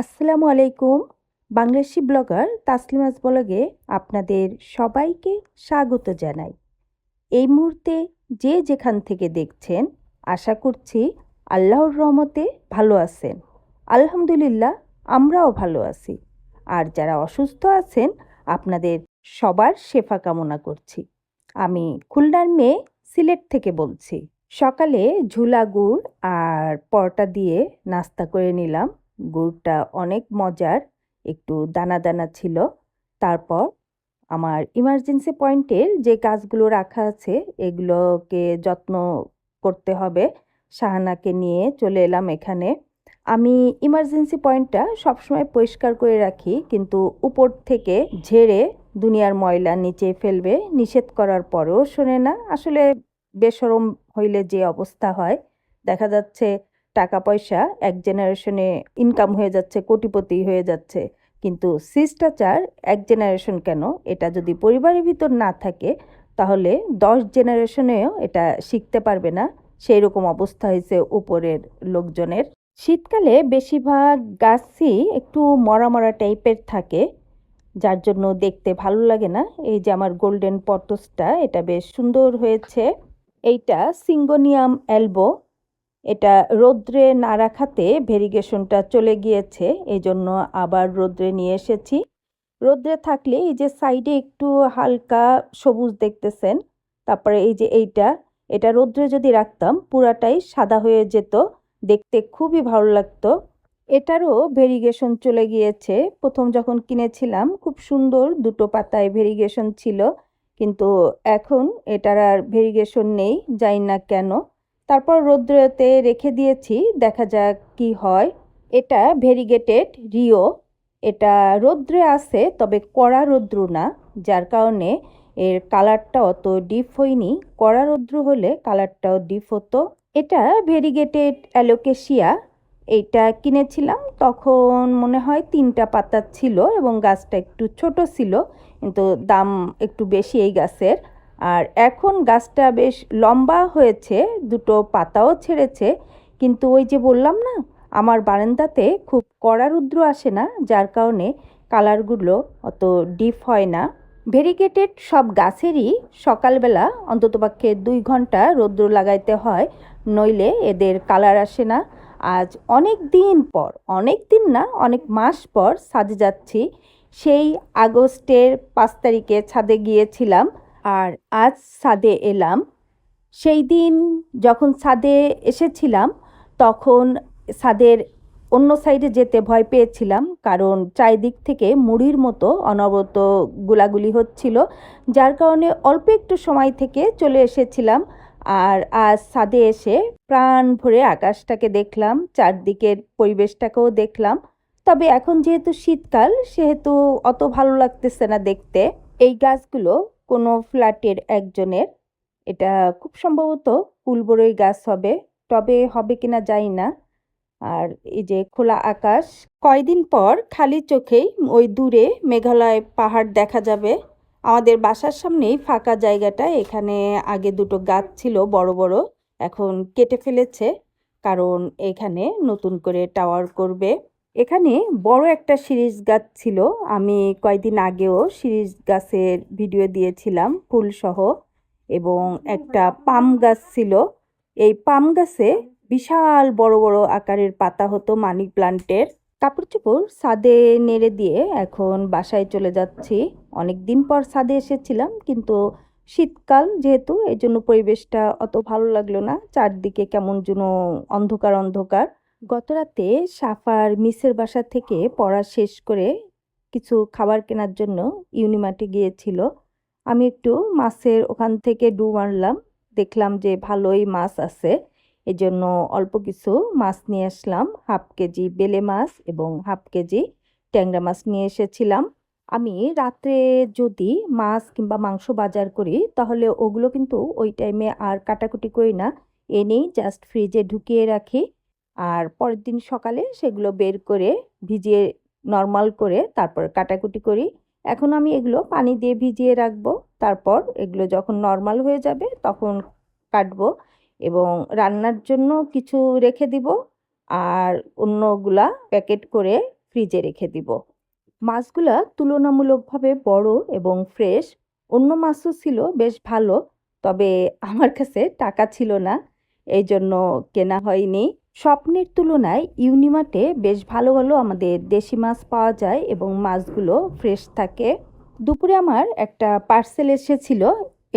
আসসালামু আলাইকুম। বাংলাদেশি ব্লগার তাসলিমাস ব্লগে আপনাদের সবাইকে স্বাগত জানাই। এই মুহূর্তে যে যেখান থেকে দেখছেন, আশা করছি আল্লাহর রহমতে ভালো আছেন। আলহামদুলিল্লাহ, আমরাও ভালো আছি। আর যারা অসুস্থ আছেন, আপনাদের সবার শেফা কামনা করছি। আমি খুলনার মেয়ে সিলেট থেকে বলছি। সকালে ঝুলা গুড় আর পরটা দিয়ে নাস্তা করে নিলাম। গুড়টা অনেক মজার, একটু দানা দানা ছিল। তারপর আমার ইমার্জেন্সি পয়েন্টের যে গাছগুলো রাখা আছে, এগুলোকে যত্ন করতে হবে। শাহানাকে নিয়ে চলে এলাম এখানে। আমি ইমার্জেন্সি পয়েন্টটা সবসময় পরিষ্কার করে রাখি, কিন্তু উপর থেকে ঝেড়ে দুনিয়ার ময়লা নিচে ফেলবে, নিষেধ করার পরেও শোনে না। আসলে বেসরম হইলে যে অবস্থা হয়, দেখা যাচ্ছে টাকা পয়সা এক জেনারেশনে ইনকাম হয়ে যাচ্ছে, কোটিপতি হয়ে যাচ্ছে। কিন্তু শিষ্টাচার এক জেনারেশন কেন? এটা যদি পরিবারের ভিতর না থাকে, তাহলে দশ জেনারেশনেও এটা শিখতে পারবে না। সেই রকম অবস্থা হয়েছে উপরের লোকজনের। শীতকালে বেশিরভাগ গাছই একটু মরা মরা টাইপের থাকে, যার জন্য দেখতে ভালো লাগে না। এই যে আমার গোল্ডেন পটসটা এটা বেশ সুন্দর হয়েছে। এইটা সিঙ্গোনিয়াম এলবো এটা রৌদ্রে না রাখাতে ভেরিগেশনটা চলে গিয়েছে এই জন্য আবার রৌদ্রে নিয়ে এসেছি। রৌদ্রে থাকলে এই যে সাইডে একটু হালকা সবুজ দেখতেছেন, তারপরে এই যে এইটা, এটা রৌদ্রে যদি রাখতাম পুরাটাই সাদা হয়ে যেত, দেখতে খুবই ভালো লাগতো। এটারও ভেরিগেশন চলে গিয়েছে, প্রথম যখন কিনেছিলাম খুব সুন্দর দুটো পাতায় ভেরিগেশন ছিল, কিন্তু এখন এটার আর ভেরিগেশন নেই যাই না কেন। তারপর রৌদ্রতে রেখে দিয়েছি, দেখা যাক কি হয়। এটা ভেরিগেটেড রিও। এটা রৌদ্রে আছে, তবে কড়া রৌদ্র না, যার কারণে এর কালারটা অত ডিপ হয়নি। কড়া রৌদ্র হলে কালারটাও ডিপ হতো। এটা ভেরিগেটেড অ্যালোকেশিয়া। এইটা কিনেছিলাম, তখন মনে হয় তিনটা পাতা ছিল এবং গাছটা একটু ছোট ছিল, কিন্তু দাম একটু বেশি এই গাছের। আর এখন গাছটা বেশ লম্বা হয়েছে, দুটো পাতাও ছেড়েছে। কিন্তু ওই যে বললাম না, আমার বারান্দাতে খুব কড়া রুদ্র আসে না, যার কারণে কালারগুলো অত ডিপ হয় না। ভেরিগেটেড সব গাছেরই সকালবেলা অন্ততপক্ষে দুই ঘণ্টা রৌদ্র লাগাইতে হয়, নইলে এদের কালার আসে না। আজ অনেক দিন পর, অনেক দিন না, অনেক মাস পর ছাদে যাচ্ছি। সেই আগস্টের পাঁচ তারিখে ছাদে গিয়েছিলাম। আর আজ সাদে এলাম। সেই দিন যখন সাদে এসেছিলাম, তখন সাদের অন্য সাইডে যেতে ভয় পেয়েছিলাম, কারণ চারিদিক থেকে মুড়ির মতো অনবরত গুলাগুলি হচ্ছিল, যার কারণে অল্প একটু সময় থেকে চলে এসেছিলাম। আর আজ সাদে এসে প্রাণ ভরে আকাশটাকে দেখলাম, চারদিকের পরিবেশটাকেও দেখলাম। তবে এখন যেহেতু শীতকাল, সেহেতু অত ভালো লাগতেছে না দেখতে। এই গাছগুলো কোনো ফ্ল্যাটের একজনের। এটা খুব সম্ভবত ফুলবরই গাছ হবে, তবে হবে কিনা যাই না। আর এই যে খোলা আকাশ, কয়দিন পর খালি চোখেই ওই দূরে মেঘালয় পাহাড় দেখা যাবে। আমাদের বাসার সামনেই ফাঁকা জায়গাটা, এখানে আগে দুটো গাছ ছিল বড় বড়, এখন কেটে ফেলেছে। কারণ এখানে নতুন করে টাওয়ার করবে। এখানে বড় একটা শিরিষ গাছ ছিল। আমি কয়েকদিন আগেও শিরিষ গাছের ভিডিও দিয়েছিলাম, ফুলসহ, এবং একটা পাম গাছ ছিল। এই পাম গাছে বিশাল বড় বড় আকারের পাতা হতো মানি প্লান্টের। কাপড় চোপড় ছাদে নেড়ে দিয়ে এখন বাসায় চলে যাচ্ছি। অনেক দিন পর ছাদে এসেছিলাম, কিন্তু শীতকাল যেহেতু এই জন্য পরিবেশটা অত ভালো লাগল না। চারদিকে কেমন যেন অন্ধকার অন্ধকার। গতরাতে সাফার মিসের বাসা থেকে পড়া শেষ করে কিছু খাবার কেনার জন্য ইউনিমার্টে গিয়েছিল। আমি একটু মাছের ওখান থেকে ডু মারলাম দেখলাম যে ভালোই মাছ আছে। এজন্য অল্প কিছু মাছ নিয়ে আসলাম। হাফ কেজি বেলে মাছ এবং হাফ কেজি ট্যাংরা মাছ নিয়ে এসেছিলাম। আমি রাত্রে যদি মাছ কিংবা মাংস বাজার করি, তাহলে ওগুলো কিন্তু ওই টাইমে আর কাটাকুটি করি না। এনেই জাস্ট ফ্রিজে ঢুকিয়ে রাখি। আর পরের দিন সকালে সেগুলো বের করে ভিজিয়ে নর্মাল করে তারপর কাটাকুটি করি। এখন আমি এগুলো পানি দিয়ে ভিজিয়ে রাখব। তারপর এগুলো যখন নর্মাল হয়ে যাবে তখন কাটবো এবং রান্নার জন্য কিছু রেখে দিব আর অন্যগুলা প্যাকেট করে ফ্রিজে রেখে দিব। মাছগুলা তুলনামূলকভাবে বড় এবং ফ্রেশ অন্য মাছও ছিল, বেশ ভালো, তবে আমার কাছে টাকা ছিল না এই জন্য কেনা হয়নি। স্বপ্নের তুলনায় ইউনিমার্টে বেশ ভালো ভালো আমাদের দেশি মাছ পাওয়া যায় এবং মাছগুলো ফ্রেশ থাকে। দুপুরে আমার একটা পার্সেল এসেছিল,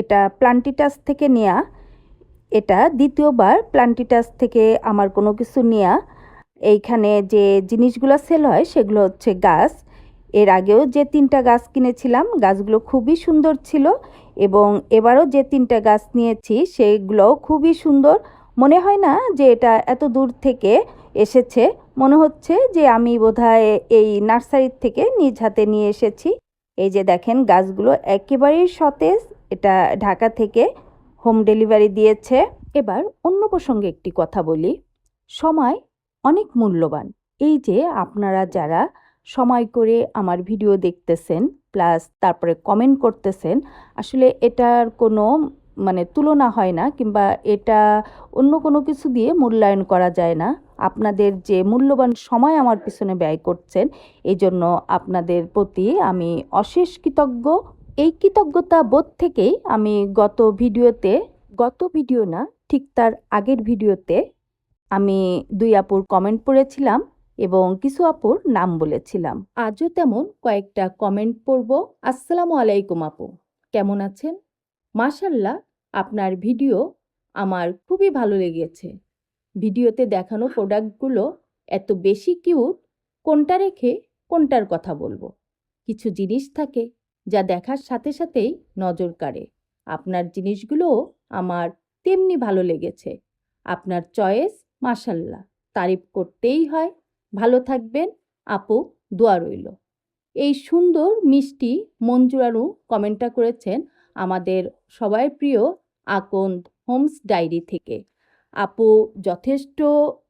এটা প্লান্টিটাস থেকে নেয়া। এটা দ্বিতীয়বার প্লান্টিটাস থেকে আমার কোনো কিছু নেয়া। এইখানে যে জিনিসগুলো সেল হয় সেগুলো হচ্ছে গাছ। এর আগেও যে তিনটা গাছ কিনেছিলাম, গাছগুলো খুবই সুন্দর ছিল এবং এবারও যে তিনটা গাছ নিয়েছি, সেগুলোও খুবই সুন্দর। মনে হয় না যে এটা এত দূর থেকে এসেছে? মনে হচ্ছে যে আমি বোধহয় এই নার্সারির থেকে নিজ হাতে নিয়ে এসেছি। এই যে দেখেন, গাছগুলো একেবারেই সতেজ। এটা ঢাকা থেকে হোম ডেলিভারি দিয়েছে। এবার অন্য প্রসঙ্গে একটি কথা বলি। সময় অনেক মূল্যবান। এই যে আপনারা যারা সময় করে আমার ভিডিও দেখতেছেন, প্লাস তারপরে কমেন্ট করতেছেন, আসলে এটার কোনো মানে তুলনা হয় না কিংবা এটা অন্য কোনো কিছু দিয়ে মূল্যায়ন করা যায় না। আপনাদের যে মূল্যবান সময় আমার পিছনে ব্যয় করছেন এই জন্য আপনাদের প্রতি আমি অশেষ কৃতজ্ঞ। এই কৃতজ্ঞতা বোধ থেকেই আমি গত ভিডিওতে, গত ভিডিও না, ঠিক তার আগের ভিডিওতে আমি দুই আপুর কমেন্ট পড়েছিলাম এবং কিছু আপুর নাম বলেছিলাম। আজও তেমন কয়েকটা কমেন্ট পড়ব। আসসালামু আলাইকুম আপু, কেমন আছেন? মাশাল্লাহ আপনার ভিডিও আমার খুবই ভালো লেগেছে। ভিডিওতে দেখানো প্রোডাক্টগুলো এত বেশি কিউট কোনটা রেখে কোনটার কথা বলব? কিছু জিনিস থাকে যা দেখার সাথে সাথেই নজর কাড়ে। আপনার জিনিসগুলোও আমার তেমনি ভালো লেগেছে। আপনার চয়েস মাশাল্লাহ। তারিফ করতেই হয়। ভালো থাকবেন। আপু, দোয়া রইল। এই সুন্দর মিষ্টি মঞ্জুরারু কমেন্টটা করেছেন আমাদের সবার প্রিয় আকন্দ হোমস ডায়েরি থেকে। আপু যথেষ্ট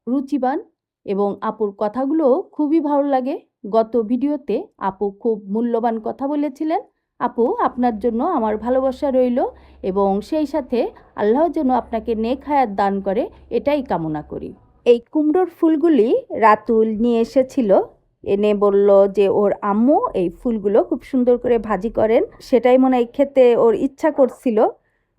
রুচিবান এবং আপুর কথাগুলো খুবই ভালো লাগে। গত ভিডিওতে আপু খুব মূল্যবান কথা বলেছিলেন। আপু, আপনার জন্য আমার ভালোবাসা রইল এবং সেই সাথে আল্লাহ যেন আপনাকে নেক হায়াত দান করে, এটাই কামনা করি। এই কুমড়োর ফুলগুলি রাতুল নিয়ে এসেছিল। এনে বলল যে ওর আম্মু এই ফুলগুলো খুব সুন্দর করে ভাজি করেন। সেটাই মনে হয় খেতে ওর ইচ্ছা করছিল।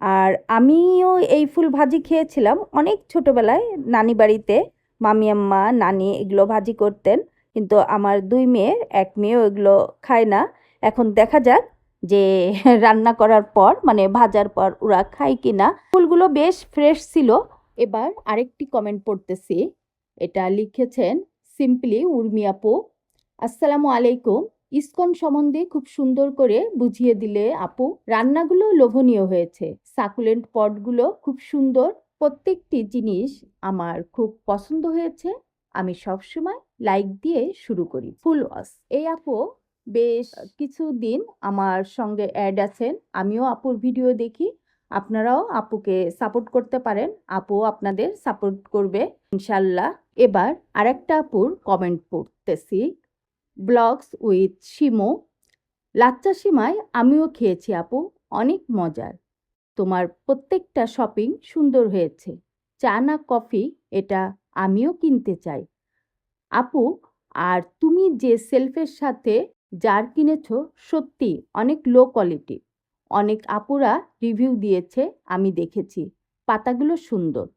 আর আমিও এই ফুল ভাজি খেয়েছিলাম অনেক ছোটোবেলায় নানি বাড়িতে। মামি, আম্মা, নানি এগুলো ভাজি করতেন। কিন্তু আমার দুই মেয়ের এক মেয়েও এগুলো খায় না। এখন দেখা যাক যে রান্না করার পর মানে ভাজার পর ওরা খায় কি না। ফুলগুলো বেশ ফ্রেশ ছিল। এবার আরেকটি কমেন্ট পড়তেছি। এটা লিখেছেন, সিম্পলি উর্মি আপু আসসালামু আলাইকুম। ইস্কন সম্বন্ধে খুব সুন্দর করে বুঝিয়ে দিলে আপু, রান্নাগুলো লোভনীয় হয়েছে। সাকুলেন্ট পটগুলো খুব সুন্দর। প্রত্যেকটি জিনিস আমার খুব পছন্দ হয়েছে। আমি সবসময় লাইক দিয়ে শুরু করি। Full wash. এই আপু বেশ কিছুদিন আমার সঙ্গে অ্যাড আছেন। আমিও আপুর ভিডিও দেখি। আপনারাও আপুকে সাপোর্ট করতে পারেন। আপু আপনাদের সাপোর্ট করবে, ইনশাল্লাহ। এবার আরেকটা আপুর কমেন্ট পড়তেছি। Blogs with Shimo. লাচ্চা সিমাই আমিও খেয়েছি আপু, অনেক মজার। তোমার প্রত্যেকটা শপিং সুন্দর হয়েছে। চা না কফি, এটা আমিও কিনতে চাই। আপু, আর তুমি যে সেলফের সাথে জার কিনেছ, সত্যি অনেক লো কোয়ালিটি অনেক আপুরা রিভিউ দিয়েছে, আমি দেখেছি। পাতাগুলো সুন্দর।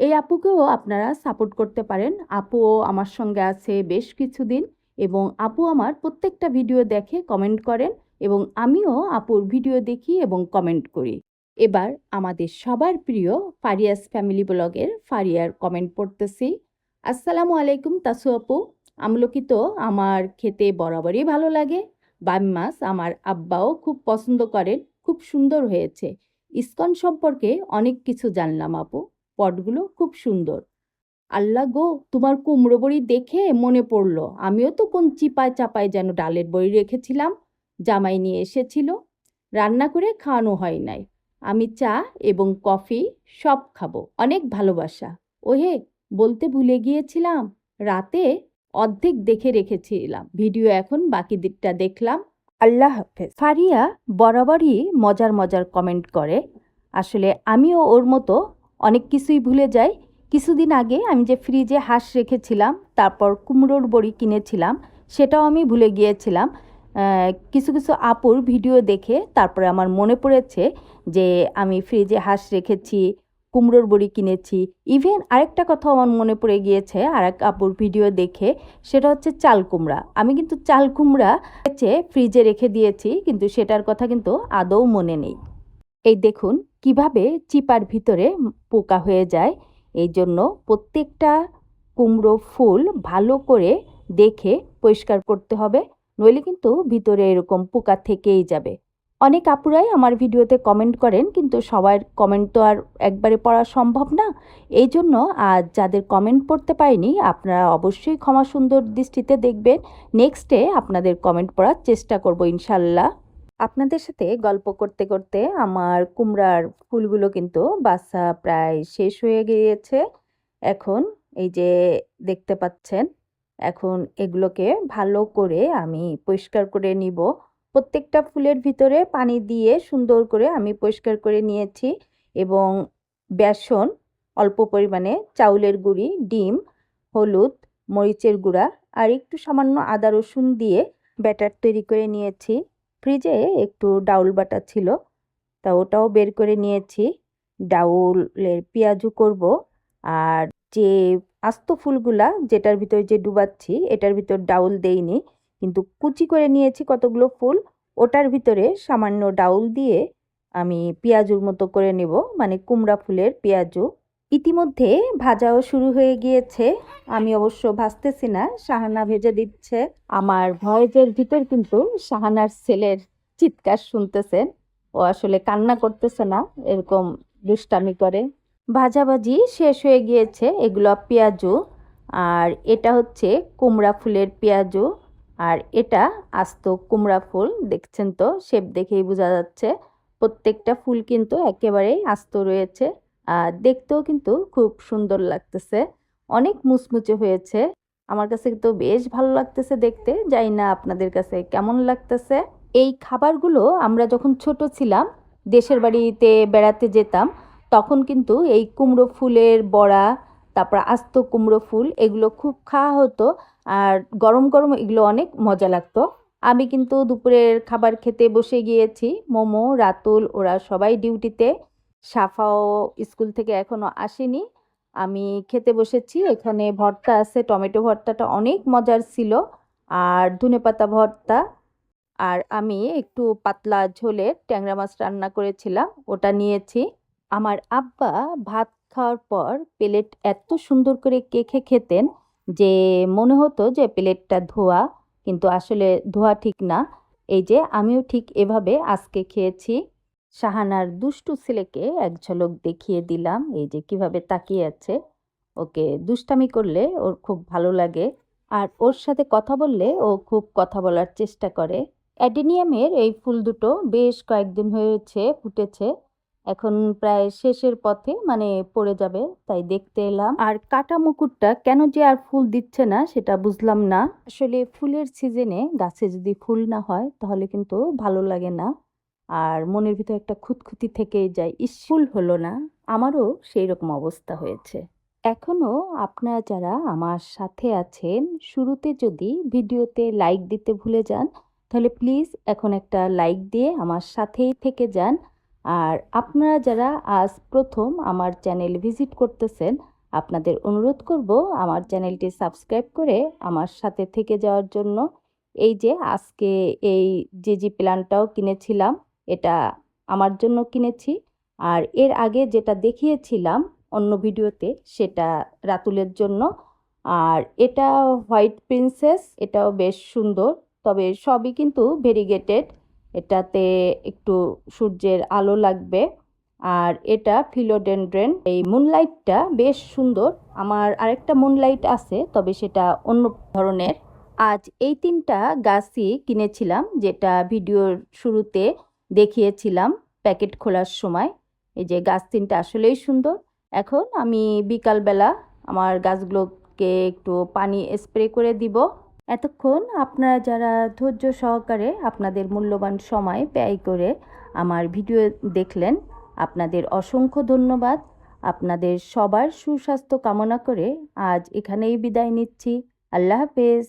এই আপুকেও আপনারা সাপোর্ট করতে পারেন। আপুও আমার সঙ্গে আছে বেশ কিছুদিন। এবং আপু আমার প্রত্যেকটা ভিডিও দেখে কমেন্ট করেন এবং আমিও আপুর ভিডিও দেখি এবং কমেন্ট করি। এবার আমাদের সবার প্রিয় ফারিয়াস ফ্যামিলি ব্লগের ফারিয়ার কমেন্ট পড়তেছি। আসসালামু আলাইকুম তাসু আপু। আমলকি তো আমার খেতে বরাবরই ভালো লাগে। বাম মাছ আমার আব্বাও খুব পছন্দ করেন, খুব সুন্দর হয়েছে। ইস্কন সম্পর্কে অনেক কিছু জানলাম আপু। পটগুলো খুব সুন্দর। আল্লাহ গো, তোমার কুমড়ো বড়ি দেখে মনে পড়ল। আমিও তো কোন চিপায় চাপায় যেন ডালের বড়ি রেখেছিলাম, জামাই নিয়ে এসেছিল। রান্না করে খাওয়ানো হয় নাই। আমি চা এবং কফি সব খাব, অনেক ভালোবাসা। ওহে, বলতে ভুলে গিয়েছিলাম, রাতে অর্ধেক দেখে রেখেছিলাম। ভিডিও এখন বাকি দিকটা দেখলাম। আল্লাহ হাফেজ। ফারিয়া বরাবরই মজার মজার কমেন্ট করে। আসলে আমিও ওর মতো অনেক কিছুই ভুলে যাই কিছুদিন আগে আমি যে ফ্রিজে হাঁস রেখেছিলাম, তারপর কুমড়োর বড়ি কিনেছিলাম, সেটাও আমি ভুলে গিয়েছিলাম। কিছু কিছু আপুর ভিডিও দেখে তারপরে আমার মনে পড়েছে যে আমি ফ্রিজে হাঁস রেখেছি, কুমড়োর বড়ি কিনেছি। ইভেন আরেকটা কথা আমার মনে পড়ে গিয়েছে আর এক আপুর ভিডিও দেখে, সেটা হচ্ছে চাল কুমড়া। আমি কিন্তু চাল কুমড়া ফ্রিজে রেখে দিয়েছি, কিন্তু সেটার কথা কিন্তু আদৌ মনে নেই। এই দেখুন, কীভাবে চিপার ভিতরে পোকা হয়ে যায়। এই জন্য প্রত্যেকটা কুমড়ো ফুল ভালো করে দেখে পরিষ্কার করতে হবে, নইলে কিন্তু ভিতরে এরকম পোকা থেকেই যাবে। অনেক আপুরাই আমার ভিডিওতে কমেন্ট করেন, কিন্তু সবার কমেন্ট তো আর একবারে পড়া সম্ভব না। এই জন্য আজ যাদের কমেন্ট পড়তে পারিনি, আপনারা অবশ্যই ক্ষমা সুন্দর দৃষ্টিতে দেখবেন। নেক্সটে আপনাদের কমেন্ট পড়ার চেষ্টা করব ইনশাল্লাহ। আপনাদের সাথে গল্প করতে করতে আমার কুমড়ার ফুলগুলো কিন্তু বাসা প্রায় শেষ হয়ে গিয়েছে। এখন এই যে দেখতে পাচ্ছেন, এখন এগুলোকে ভালো করে আমি পরিষ্কার করে নিব। প্রত্যেকটা ফুলের ভিতরে পানি দিয়ে সুন্দর করে আমি পরিষ্কার করে নিয়েছি এবং বেসন, অল্প পরিমাণে চাউলের গুঁড়ি, ডিম, হলুদ, মরিচের গুঁড়া আর একটু সামান্য আদা রসুন দিয়ে ব্যাটার তৈরি করে নিয়েছি। ফ্রিজে একটু ডাউল বাটা ছিল। তা ওটাও বের করে নিয়েছি। ডাউলের পেঁয়াজু করব। আর যে আস্ত ফুলগুলা যেটার ভিতর যে ডুবাচ্ছি, এটার ভিতর ডাউল দেইনি। কিন্তু কুচি করে নিয়েছি কতগুলো ফুল, ওটার ভিতরে সামান্য ডাউল দিয়ে আমি পেঁয়াজুর মতো করে নেব। মানে কুমড়া ফুলের পেঁয়াজু। ইতিমধ্যে ভাজাও শুরু হয়ে গিয়েছে। আমি অবশ্য ভাজতেছি না সাহানা ভেজে দিচ্ছে। আমার ভয়েজের ভিতর কিন্তু সাহানার ছেলের চিৎকার শুনতেছেন। ও আসলে কান্না করতেছে না, এরকম দুষ্টামি করে। ভাজাভাজি শেষ হয়ে গিয়েছে এগুলো পেঁয়াজু, আর এটা হচ্ছে কুমড়া ফুলের পেঁয়াজু, আর এটা আস্ত কুমড়া ফুল, দেখছেন তো, শেপ দেখেই বোঝা যাচ্ছে। প্রত্যেকটা ফুল কিন্তু একেবারেই আস্ত রয়েছে। আর দেখতেও কিন্তু খুব সুন্দর লাগতেছে। অনেক মুচমুচে হয়েছে। আমার কাছে তো বেশ ভালো লাগতেছে দেখতে। যাই না আপনাদের কাছে কেমন লাগতেছে। এই খাবারগুলো আমরা যখন ছোট ছিলাম, দেশের বাড়িতে বেড়াতে যেতাম, তখন কিন্তু এই কুমড়ো ফুলের বড়া, তারপর আস্ত কুমড়ো ফুল এগুলো খুব খাওয়া হতো আর গরম গরম এগুলো অনেক মজা লাগতো। আমি কিন্তু দুপুরের খাবার খেতে বসে গিয়েছি। মোমো, রাতুল ওরা সবাই ডিউটিতে। সাফাও স্কুল থেকে এখনও আসেনি। আমি খেতে বসেছি, এখানে ভর্তা আছে, টমেটো ভর্তাটা অনেক মজার ছিল, আর ধনেপাতা ভর্তা, আর আমি একটু পাতলা ঝোলের ট্যাংরা মাছ রান্না করেছিলাম, ওটা নিয়েছি। আমার আব্বা ভাত খাওয়ার পর প্লেট এত সুন্দর করে কেখে খেতেন যে মনে হতো যে প্লেটটা ধোয়া, কিন্তু আসলে ধোয়া ঠিক না। এই যে আমিও ঠিক এভাবে আজকে খেয়েছি। শাহানার দুষ্টু ছেলেকে এক ঝলক দেখিয়ে দিলাম, এই যে কীভাবে তাকিয়ে আছে। ওকে দুষ্টামি করলে ওর খুব ভালো লাগে। আর ওর সাথে কথা বললে ও খুব কথা বলার চেষ্টা করে। অ্যাডেনিয়ামের এই ফুল দুটো বেশ কয়েকদিন হয়েছে, ফুটেছে। এখন প্রায় শেষের পথে মানে পড়ে যাবে, তাই দেখতে এলাম। আর কাটা মুকুটটা কেন যে আর ফুল দিচ্ছে না সেটা বুঝলাম না। আসলে ফুলের সিজনে গাছে যদি ফুল না হয় তাহলে কিন্তু ভালো লাগে না। আর মনের ভিতর একটা খুঁতখুতি থেকেই যায়, ইস ফুল হলো না। আমারও সেই রকম অবস্থা হয়েছে। এখনও আপনারা যারা আমার সাথে আছেন, শুরুতে যদি ভিডিওতে লাইক দিতে ভুলে যান, তাহলে প্লিজ এখন একটা লাইক দিয়ে আমার সাথেই থেকে যান। আর আপনারা যারা আজ প্রথম আমার চ্যানেল ভিজিট করতেছেন, আপনাদের অনুরোধ করব আমার চ্যানেলটি সাবস্ক্রাইব করে আমার সাথে থেকে যাওয়ার জন্য। এই যে আজকে এই যে জি প্ল্যানটাও কিনেছিলাম এটা আমার জন্য কিনেছি। আর এর আগে যেটা দেখিয়েছিলাম অন্য ভিডিওতে সেটা রাতুলের জন্য। আর এটা হোয়াইট প্রিন্সেস, এটাও বেশ সুন্দর। তবে সবই কিন্তু ভেরিগেটেড। এটাতে একটু সূর্যের আলো লাগবে। আর এটা ফিলোডেন্ড্রেন। এই মুনলাইটটা বেশ সুন্দর। আমার আরেকটা মুনলাইট আছে, তবে সেটা অন্য ধরনের। আজ এই তিনটা গাছই কিনেছিলাম, যেটা ভিডিওর শুরুতে দেখিয়েছিলাম প্যাকেট খোলার সময়। এই যে গাছ তিনটা আসলেই সুন্দর। এখন আমি বিকালবেলা আমার গাছগুলোকে একটু পানি স্প্রে করে দিব। এতক্ষণ আপনারা যারা ধৈর্য সহকারে আপনাদের মূল্যবান সময় ব্যয় করে আমার ভিডিও দেখলেন, আপনাদের অসংখ্য ধন্যবাদ। আপনাদের সবার সুস্বাস্থ্য কামনা করে আজ এখানেই বিদায় নিচ্ছি। আল্লাহ হাফেজ।